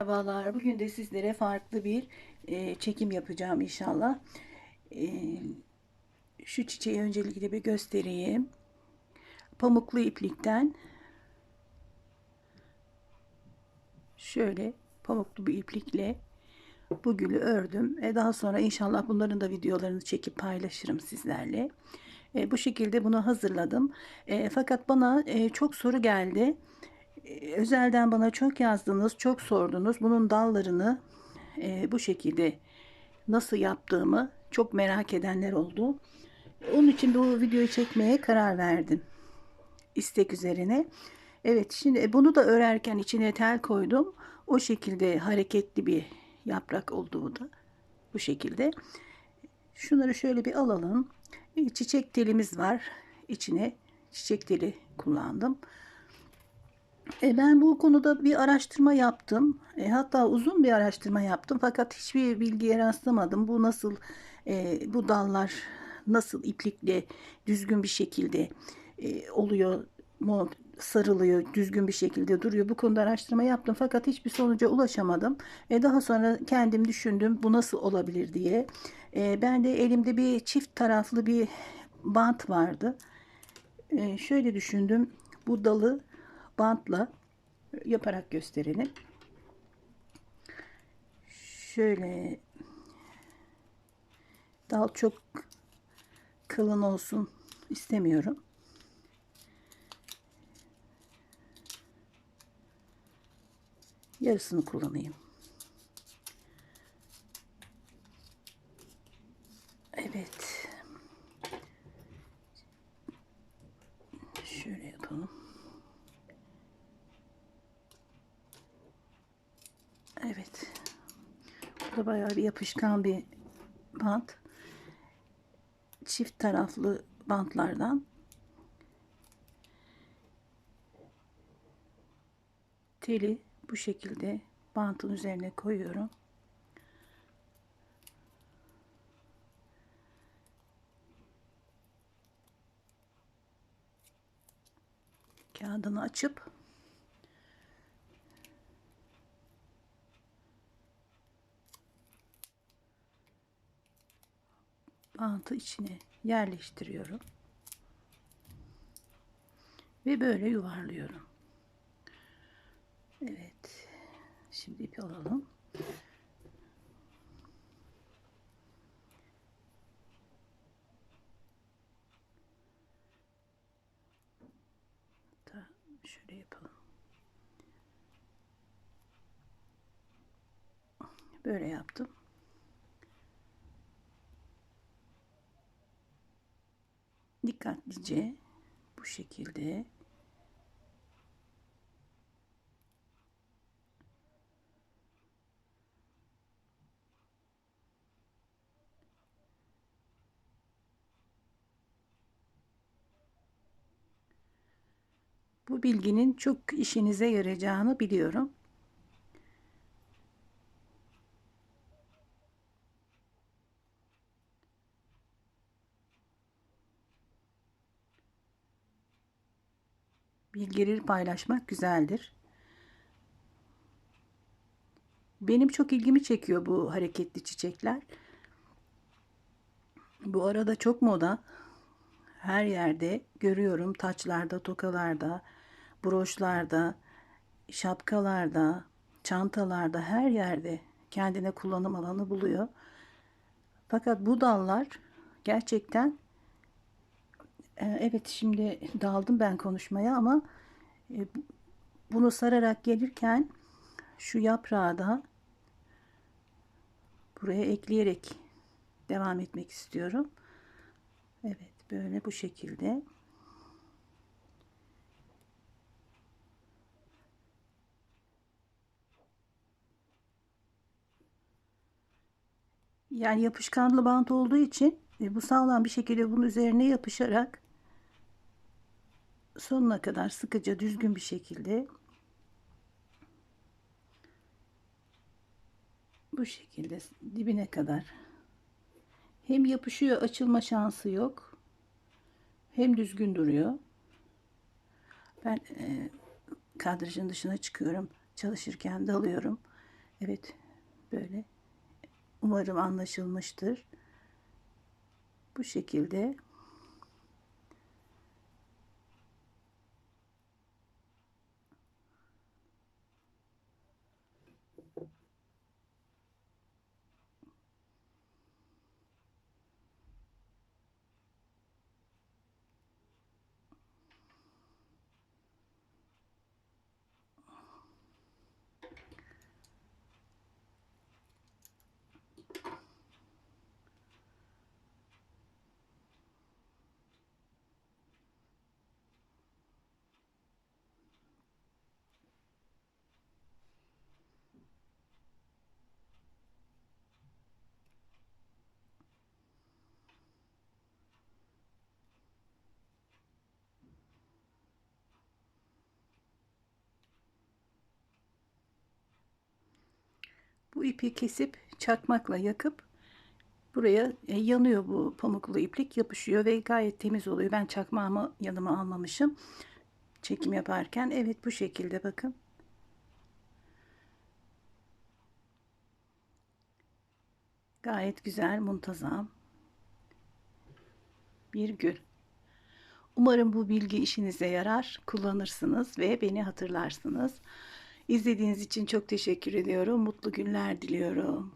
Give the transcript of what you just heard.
Merhabalar. Bugün de sizlere farklı bir e, çekim yapacağım inşallah. E, şu çiçeği öncelikle bir göstereyim. Pamuklu iplikten şöyle pamuklu bir iplikle bu gülü ördüm. E, daha sonra inşallah bunların da videolarını çekip paylaşırım sizlerle. E, bu şekilde bunu hazırladım. E, fakat bana e, çok soru geldi. E, özelden bana çok yazdınız, çok sordunuz. Bunun dallarını e, bu şekilde nasıl yaptığımı çok merak edenler oldu. Onun için bu videoyu çekmeye karar verdim. İstek üzerine. Evet şimdi e, bunu da örerken içine tel koydum. O şekilde hareketli bir yaprak oldu bu da. Bu şekilde. Şunları şöyle bir alalım. Çiçek telimiz var. İçine çiçek teli kullandım. E, ben bu konuda bir araştırma yaptım. E, hatta uzun bir araştırma yaptım. Fakat hiçbir bilgiye rastlamadım. Bu nasıl, e, bu dallar nasıl iplikle düzgün bir şekilde e, oluyor mu, sarılıyor, düzgün bir şekilde duruyor. Bu konuda araştırma yaptım. Fakat hiçbir sonuca ulaşamadım. E, daha sonra kendim düşündüm bu nasıl olabilir diye. E, ben de elimde bir çift taraflı bir bant vardı. E, şöyle düşündüm. Bu dalı bantla yaparak gösterelim. Şöyle dal çok kalın olsun istemiyorum. Yarısını kullanayım. Evet. Şöyle yapalım. Evet. Bu da bayağı bir yapışkan bir bant. Çift taraflı bantlardan. Teli bu şekilde bantın üzerine koyuyorum. Kağıdını açıp bantı içine yerleştiriyorum. Ve böyle yuvarlıyorum. Evet. Şimdi ipi alalım. Hatta şöyle yapalım. Böyle yaptım. Dikkatlice bu şekilde bu bilginin çok işinize yarayacağını biliyorum. Bilgileri paylaşmak güzeldir. Benim çok ilgimi çekiyor bu hareketli çiçekler. Bu arada çok moda. Her yerde görüyorum. Taçlarda, tokalarda, broşlarda, şapkalarda, çantalarda her yerde kendine kullanım alanı buluyor. Fakat bu dallar gerçekten evet şimdi daldım ben konuşmaya ama e, bunu sararak gelirken şu yaprağı da buraya ekleyerek devam etmek istiyorum. Evet böyle bu şekilde. Yani yapışkanlı bant olduğu için e, bu sağlam bir şekilde bunun üzerine yapışarak sonuna kadar sıkıca düzgün bir şekilde bu şekilde dibine kadar. Hem yapışıyor açılma şansı yok. Hem düzgün duruyor. Ben e, kadrajın dışına çıkıyorum. Çalışırken dalıyorum. Evet böyle. Umarım anlaşılmıştır. Bu şekilde bu ipi kesip çakmakla yakıp buraya e, yanıyor bu pamuklu iplik yapışıyor ve gayet temiz oluyor. Ben çakmağımı yanıma almamışım çekim yaparken. Evet bu şekilde bakın. Gayet güzel, muntazam bir gül. Umarım bu bilgi işinize yarar, kullanırsınız ve beni hatırlarsınız. İzlediğiniz için çok teşekkür ediyorum. Mutlu günler diliyorum.